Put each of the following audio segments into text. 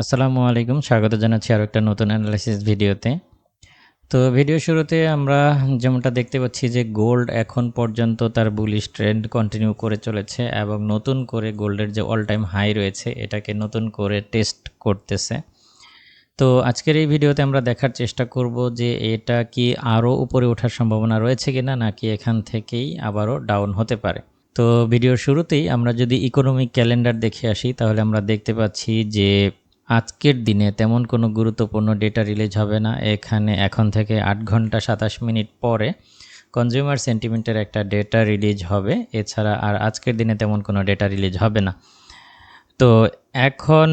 আসসালামু আলাইকুম। স্বাগত জানাচ্ছি আরও একটা নতুন অ্যানালাইসিস ভিডিওতে। তো ভিডিও শুরুতে আমরা যেমনটা দেখতে পাচ্ছি যে গোল্ড এখন পর্যন্ত তার বুলিশ ট্রেন্ড কন্টিনিউ করে চলেছে এবং নতুন করে গোল্ডের যে অল টাইম হাই রয়েছে, এটাকে নতুন করে টেস্ট করতেছে। তো আজকের এই ভিডিওতে আমরা দেখার চেষ্টা করব যে এটা কি আরও উপরে ওঠার সম্ভাবনা রয়েছে কিনা, নাকি এখান থেকেই আবারও ডাউন হতে পারে। তো ভিডিওর শুরুতেই আমরা যদি ইকোনমিক ক্যালেন্ডার দেখে আসি, তাহলে আমরা দেখতে পাচ্ছি যে আজকের দিনে তেমন কোনো গুরুত্বপূর্ণ ডেটা রিলিজ হবে না। এখানে এখন থেকে আট ঘণ্টা সাতাশ মিনিট পরে কনজিউমার সেন্টিমেন্টের একটা ডেটা রিলিজ হবে। এছাড়া আর আজকের দিনে তেমন কোনো ডেটা রিলিজ হবে না। তো এখন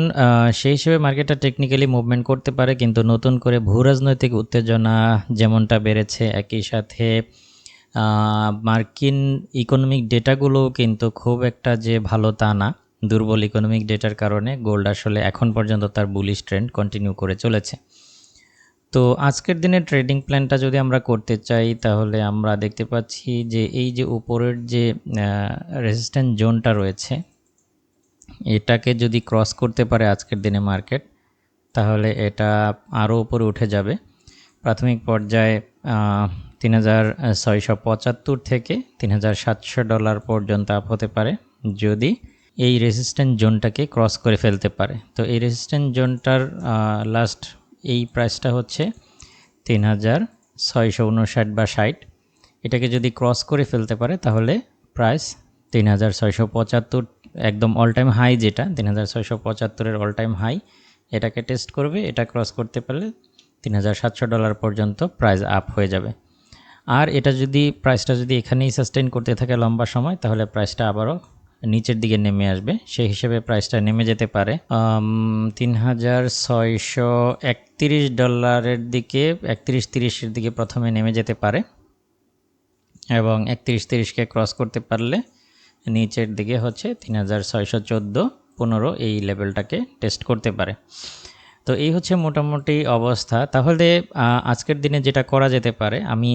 সেই হিসেবে মার্কেটটা টেকনিক্যালি মুভমেন্ট করতে পারে, কিন্তু নতুন করে ভূ রাজনৈতিক উত্তেজনা যেমনটা বেড়েছে, একই সাথে মার্কিন ইকোনমিক ডেটাগুলো কিন্তু খুব একটা যে ভালো তা না। দুর্বল ইকোনমিক ডেটার কারণে গোল্ড আসলে এখন পর্যন্ত তার বুলিশ ট্রেন্ড কন্টিনিউ করে চলেছে। তো আজকের দিনে ট্রেডিং প্ল্যানটা যদি আমরা করতে চাই, তাহলে আমরা দেখতে পাচ্ছি যে এই যে উপরের যে রেজিস্ট্যান্ট জোনটা রয়েছে, এটাকে যদি ক্রস করতে পারে আজকের দিনে মার্কেট তাহলে এটা আরও উপরে উঠে যাবে। প্রাথমিক পর্যায়ে তিন হাজার ছয়শো পঁচাত্তর থেকে তিন হাজার সাতশো ডলার পর্যন্ত আপ হতে পারে। যদি এই রেসিস্ট্যান্ট জোনটাকে ক্রস করে ফেলতে পারে। তো এই রেসিস্ট্যান্ট জোনটার লাস্ট এই প্রাইসটা হচ্ছে তিন হাজার ছয়শো উনষাট বা ষাট। এটাকে যদি ক্রস করে ফেলতে পারে, তাহলে প্রাইস তিন হাজার ছয়শো পঁচাত্তর, একদম অল টাইম হাই যেটা, তিন হাজার ছয়শো পঁচাত্তরের অল টাইম হাই এটাকে টেস্ট করবে, এটা ক্রস করতে পারলে তিন হাজার সাতশো ডলার পর্যন্ত প্রাইস আপ হয়ে যাবে। আর এটা যদি প্রাইসটা যদি এখানেই সাস্টেন করতে থাকে লম্বা সময়, তাহলে প্রাইসটা আবারও নিচের দিকে নেমে আসবে। সেই হিসেবে প্রাইসটা নেমে যেতে পারে। তিন হাজার ছয়শো একত্রিশ ডলারের দিকে, একত্রিশ তিরিশের দিকে প্রথমে নেমে যেতে পারে এবং একত্রিশ তিরিশকে ক্রস করতে পারলে নিচের দিকে হচ্ছে তিন হাজার ছয়শো চোদ্দ। পনেরো এই লেভেলটাকে টেস্ট করতে পারে। তো এই হচ্ছে মোটামুটি অবস্থা। তাহলে আজকের দিনে যেটা করা যেতে পারে, আমি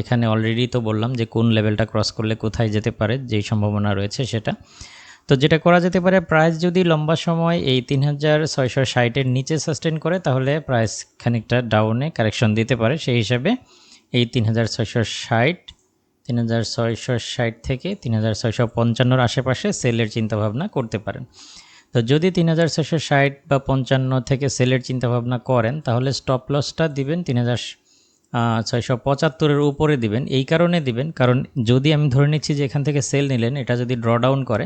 এখানে অলরেডি তো বললাম যে কোন লেভেলটা ক্রস করলে কোথায় যেতে পারে, যেই সম্ভাবনা রয়েছে সেটা। তো যেটা করা যেতে পারে প্রাইস যদি লম্বা সময় এই তিন হাজার ছয়শো ষাটের নিচে সাস্টেন করে, তাহলে প্রাইস খানিকটা ডাউনে কারেকশন দিতে পারে। সেই হিসাবে এই তিন হাজার ছয়শো ষাট, তিন হাজার ছয়শো ষাট থেকে তিন হাজার ছয়শো পঞ্চান্নর আশেপাশে সেলের চিন্তাভাবনা করতে পারেন। তো যদি তিন হাজার ছয়শো ষাট বা পঞ্চান্ন থেকে সেলের চিন্তাভাবনা করেন, তাহলে স্টপ লসটা দিবেন তিন হাজার ছয়শো পঁচাত্তরের উপরে দিবেন। এই কারণে দিবেন, কারণ যদি আমি ধরে নিচ্ছি যে এখান থেকে সেল নিলেন, এটা যদি ড্র ডাউন করে,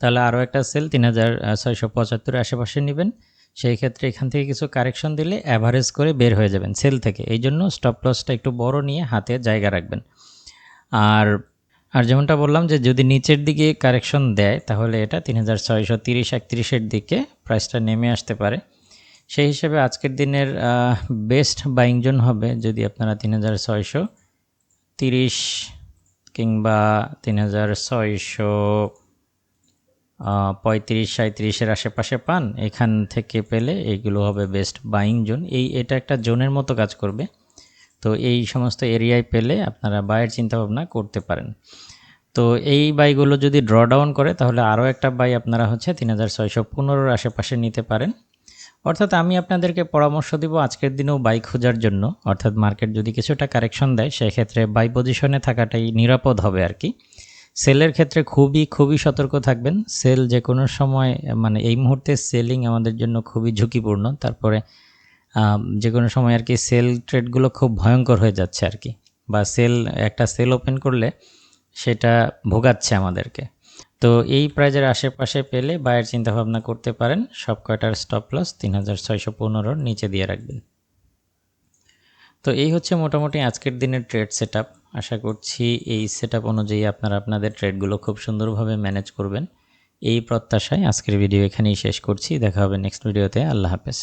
তাহলে আরও একটা সেল তিন হাজার ছয়শো পঁচাত্তরের আশেপাশে নেবেন। সেই ক্ষেত্রে এখান থেকে কিছু কারেকশন দিলে অ্যাভারেজ করে বের হয়ে যাবেন সেল থেকে। এই জন্য স্টপ লসটা একটু বড় নিয়ে হাতে জায়গা রাখবেন। আর আর যেমনটা বললাম যে যদি নিচের দিকে কারেকশন দেয়, তাহলে এটা তিন হাজার ছয়শো তিরিশ একত্রিশের দিকে প্রাইসটা নেমে আসতে পারে। সেই হিসেবে আজকের দিনের বেস্ট বাইং জোন হবে যদি আপনারা তিন হাজার ছয়শো তিরিশ কিংবা তিন হাজার ছয়শো পঁয়ত্রিশ সাঁত্রিশের আশেপাশে পান, এখান থেকে পেলে এইগুলো হবে বেস্ট বাইং জোন এই, এটা একটা জোনের মতো কাজ করবে। তো এই সমস্ত এরিয়ায় পেলে আপনারা বাইয়ের চিন্তাভাবনা করতে পারেন। তো এই বাইগুলো যদি ড্র ডাউন করে, তাহলে আরও একটা বাই আপনারা হচ্ছে তিন হাজার ছয়শো পনেরোর আশেপাশে নিতে পারেন। অর্থাৎ আমি আপনাদেরকে পরামর্শ দিব আজকের দিনেও বাই খোঁজার জন্য। অর্থাৎ মার্কেট যদি কিছুটা কারেকশন দেয়, সেক্ষেত্রে বাই পজিশনে থাকাটাই নিরাপদ হবে আর কি। সেলের ক্ষেত্রে খুবই খুবই সতর্ক থাকবেন। সেল যে কোনো সময় মানে এই মুহূর্তে সেলিং আমাদের জন্য খুবই ঝুঁকিপূর্ণ। তারপরে যে কোনো সময় আর কি সেল ট্রেডগুলো খুব ভয়ঙ্কর হয়ে যাচ্ছে আর কি। বা সেল একটা সেল ওপেন করলে সেটা ভোগাচ্ছে আমাদেরকে। তো এই প্রাইজের আশেপাশে পেলে বায়ের চিন্তাভাবনা করতে পারেন। সব কয়টার স্টপ লস তিন হাজার ছয়শো পনেরোর নিচে দিয়ে রাখবেন। তো এই হচ্ছে মোটামুটি আজকের দিনের ট্রেড সেট আশা করছি এই সেট অনুযায়ী আপনারা আপনাদের ট্রেডগুলো খুব সুন্দরভাবে ম্যানেজ করবেন। এই প্রত্যাশায় আজকের ভিডিও এখানেই শেষ করছি। দেখা হবে নেক্সট ভিডিওতে আল্লাহ হাফেজ।